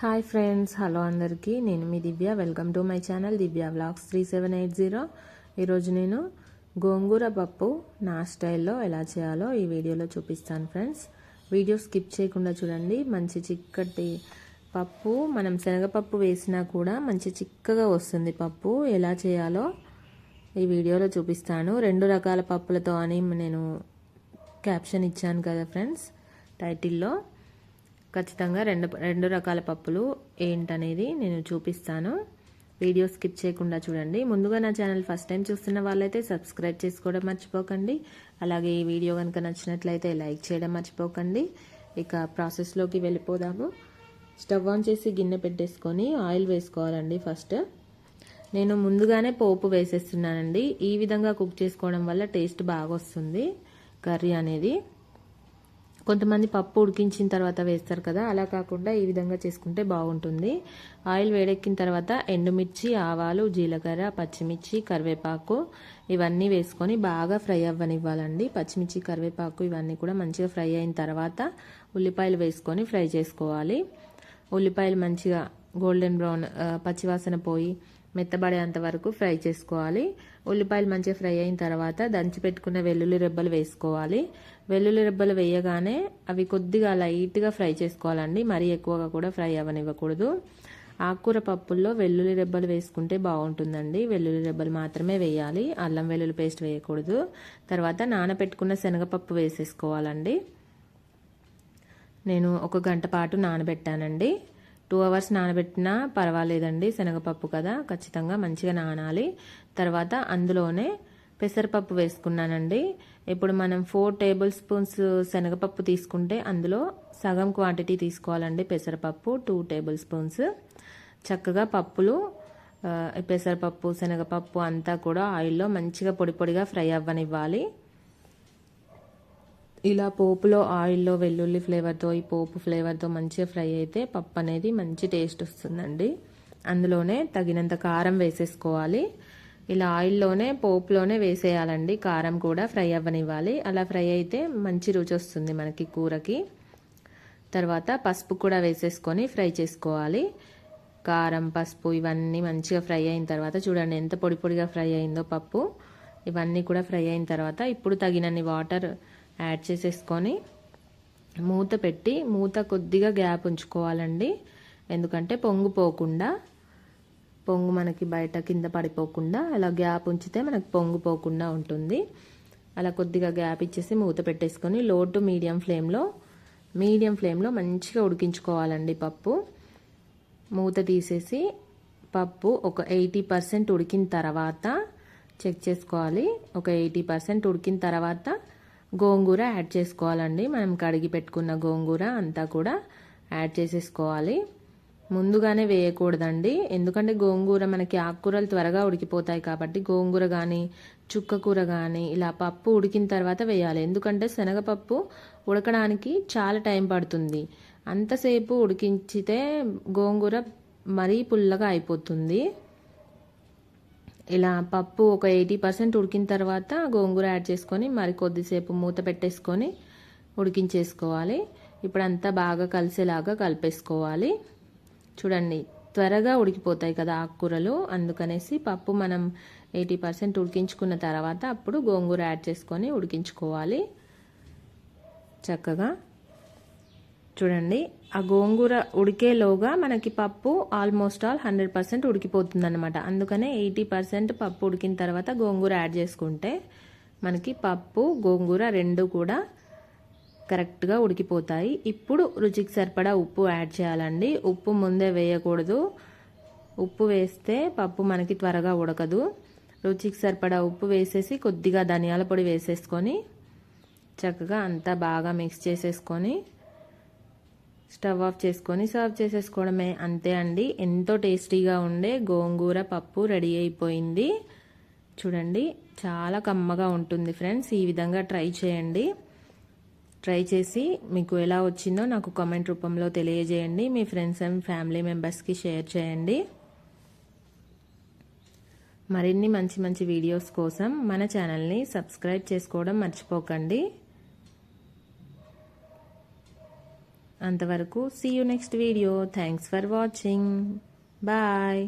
Hi friends hello అందరికీ. నేను మీ Divya. Welcome to my channel Divya vlogs three seven eight zero. ఈరోజు నేను గోంగూర పప్పు నా స్టైల్లో ఎలా చేయాలో ఈ వీడియోలో చూపిస్తాను ఫ్రెండ్స్. వీడియో స్కిప్ చేయకుండా చూడండి. మంచి చిక్కటి పప్పు మనం శనగపప్పు వేసినా కూడా మంచి చిక్కగా వస్తుంది పప్పు. ఎలా చేయాలో ఈ వీడియోలో చూపిస్తాను. రెండు రకాల పప్పులతో అని నేను క్యాప్షన్ ఇచ్చాను కదా ఫ్రెండ్స్ టైటిల్లో. ఖచ్చితంగా రెండు రెండు రకాల పప్పులు ఏంటనేది నేను చూపిస్తాను. వీడియో స్కిప్ చేయకుండా చూడండి. ముందుగా నా ఛానల్ ఫస్ట్ టైం చూస్తున్న వాళ్ళైతే సబ్స్క్రైబ్ చేసుకోవడం మర్చిపోకండి. అలాగే ఈ వీడియో కనుక నచ్చినట్లయితే లైక్ చేయడం మర్చిపోకండి. ఇక ప్రాసెస్లోకి వెళ్ళిపోదాము. స్టవ్ ఆన్ చేసి గిన్నె పెట్టేసుకొని ఆయిల్ వేసుకోవాలండి ఫస్ట్. నేను ముందుగానే పోపు వేసేస్తున్నానండి. ఈ విధంగా కుక్ చేసుకోవడం వల్ల టేస్ట్ బాగా వస్తుంది కర్రీ అనేది. కొంతమంది పప్పు ఉడికించిన తర్వాత వేస్తారు కదా అలా కాకుండా ఈ విధంగా చేసుకుంటే బాగుంటుంది. ఆయిల్ వేడెక్కిన తర్వాత ఎండుమిర్చి ఆవాలు జీలకర్ర పచ్చిమిర్చి కరివేపాకు ఇవన్నీ వేసుకొని బాగా ఫ్రై అవ్వనివ్వాలండి. పచ్చిమిర్చి కరివేపాకు ఇవన్నీ కూడా మంచిగా ఫ్రై అయిన తర్వాత ఉల్లిపాయలు వేసుకొని ఫ్రై చేసుకోవాలి. ఉల్లిపాయలు మంచిగా గోల్డెన్ బ్రౌన్ uh, పచ్చివాసన పోయి మెత్తబడేంత వరకు ఫ్రై చేసుకోవాలి. ఉల్లిపాయలు మంచిగా ఫ్రై అయిన తర్వాత దంచి పెట్టుకున్న వెల్లుల్లి రెబ్బలు వేసుకోవాలి. వెల్లుల్లి రెబ్బలు వేయగానే అవి కొద్దిగా లైట్గా ఫ్రై చేసుకోవాలండి. మరీ ఎక్కువగా కూడా ఫ్రై అవ్వనివ్వకూడదు ఆకుకూర పప్పుల్లో వెల్లుల్లి రెబ్బలు వేసుకుంటే బాగుంటుందండి. వెల్లుల్లి రెబ్బలు మాత్రమే వేయాలి. అల్లం వెల్లుల్లి పేస్ట్ వేయకూడదు. తర్వాత నానబెట్టుకున్న శనగపప్పు వేసేసుకోవాలండి. నేను ఒక గంట పాటు నానబెట్టానండి. టూ అవర్స్ నానబెట్టినా పర్వాలేదండి శనగపప్పు కదా ఖచ్చితంగా మంచిగా నానాలి. తర్వాత అందులోనే పెసరపప్పు వేసుకున్నానండి. ఇప్పుడు మనం ఫోర్ టేబుల్ స్పూన్స్ శనగపప్పు తీసుకుంటే అందులో సగం క్వాంటిటీ తీసుకోవాలండి పెసరపప్పు టూ టేబుల్ స్పూన్స్. చక్కగా పప్పులు పెసరపప్పు శనగపప్పు అంతా కూడా ఆయిల్లో మంచిగా పొడి పొడిగా ఫ్రై అవ్వనివ్వాలి. ఇలా పోపులో ఆయిల్లో వెల్లుల్లి ఫ్లేవర్తో ఈ పోపు ఫ్లేవర్తో మంచిగా ఫ్రై అయితే పప్పు అనేది మంచి టేస్ట్ వస్తుందండి. అందులోనే తగినంత కారం వేసేసుకోవాలి. ఇలా ఆయిల్లోనే పోపులోనే వేసేయాలండి. కారం కూడా ఫ్రై అవ్వనివ్వాలి. అలా ఫ్రై అయితే మంచి రుచి వస్తుంది మనకి కూరకి. తర్వాత పసుపు కూడా వేసేసుకొని ఫ్రై చేసుకోవాలి. కారం పసుపు ఇవన్నీ మంచిగా ఫ్రై అయిన తర్వాత చూడండి ఎంత పొడి పొడిగా ఫ్రై అయిందో పప్పు. ఇవన్నీ కూడా ఫ్రై అయిన తర్వాత ఇప్పుడు తగినన్ని వాటర్ యాడ్ చేసేసుకొని మూత పెట్టి మూత కొద్దిగా గ్యాప్ ఉంచుకోవాలండి. ఎందుకంటే పొంగు పోకుండా పొంగు మనకి బయట కింద పడిపోకుండా అలా గ్యాప్ ఉంచితే మనకు పొంగు పోకుండా ఉంటుంది. అలా కొద్దిగా గ్యాప్ ఇచ్చేసి మూత పెట్టేసుకొని లో టు మీడియం ఫ్లేమ్లో మీడియం ఫ్లేమ్లో మంచిగా ఉడికించుకోవాలండి పప్పు. మూత తీసేసి పప్పు ఒక ఎయిటీ పర్సెంట్ ఉడికిన తర్వాత చెక్ చేసుకోవాలి. ఒక ఎయిటీ పర్సెంట్ ఉడికిన తర్వాత గోంగూర యాడ్ చేసుకోవాలండి. మనం కడిగి పెట్టుకున్న గోంగూర అంతా కూడా యాడ్ చేసేసుకోవాలి. ముందుగానే వేయకూడదండి. ఎందుకంటే గోంగూర మనకి ఆకుకూరలు త్వరగా ఉడికిపోతాయి కాబట్టి గోంగూర కానీ చుక్క కూర కానీ ఇలా పప్పు ఉడికిన తర్వాత వేయాలి. ఎందుకంటే శనగపప్పు ఉడకడానికి చాలా టైం పడుతుంది. అంతసేపు ఉడికించితే గోంగూర మరీ పుల్లగా అయిపోతుంది. ఇలా పప్పు ఒక ఎయిటీ పర్సెంట్ ఉడికిన తర్వాత గోంగూర యాడ్ చేసుకొని మరి కొద్దిసేపు మూత పెట్టేసుకొని ఉడికించేసుకోవాలి. ఇప్పుడు అంతా బాగా కలిసేలాగా కలిపేసుకోవాలి. చూడండి త్వరగా ఉడికిపోతాయి కదా ఆకుకూరలు. అందుకనేసి పప్పు మనం ఎయిటీ పర్సెంట్ ఉడికించుకున్న తర్వాత అప్పుడు గోంగూర యాడ్ చేసుకొని ఉడికించుకోవాలి. చక్కగా చూడండి. ఆ గోంగూర ఉడికేలోగా మనకి పప్పు ఆల్మోస్ట్ ఆల్ హండ్రెడ్ పర్సెంట్ ఉడికిపోతుంది అనమాట అందుకనే ఎయిటీ పర్సెంట్ పప్పు ఉడికిన తర్వాత గోంగూర యాడ్ చేసుకుంటే మనకి పప్పు గోంగూర రెండు కూడా కరెక్ట్గా ఉడికిపోతాయి. ఇప్పుడు రుచికి సరిపడా ఉప్పు యాడ్ చేయాలండి. ఉప్పు ముందే వేయకూడదు. ఉప్పు వేస్తే పప్పు మనకి త్వరగా ఉడకదు. రుచికి సరిపడా ఉప్పు వేసేసి కొద్దిగా ధనియాల పొడి వేసేసుకొని చక్కగా అంతా బాగా మిక్స్ చేసేసుకొని స్టవ్ ఆఫ్ చేసుకొని సర్వ్ చేసేసుకోవడమే. అంతే అండి. ఎంతో టేస్టీగా ఉండే గోంగూర పప్పు రెడీ అయిపోయింది. చూడండి చాలా కమ్మగా ఉంటుంది ఫ్రెండ్స్. ఈ విధంగా ట్రై చేయండి. ట్రై చేసి మీకు ఎలా వచ్చిందో నాకు కామెంట్ రూపంలో తెలియజేయండి. మీ ఫ్రెండ్స్ అండ్ ఫ్యామిలీ మెంబర్స్కి షేర్ చేయండి. మరిన్ని మంచి మంచి వీడియోస్ కోసం మన ఛానల్ని సబ్స్క్రైబ్ చేసుకోవడం మర్చిపోకండి. అంతవరకు see you next video thanks for watching bye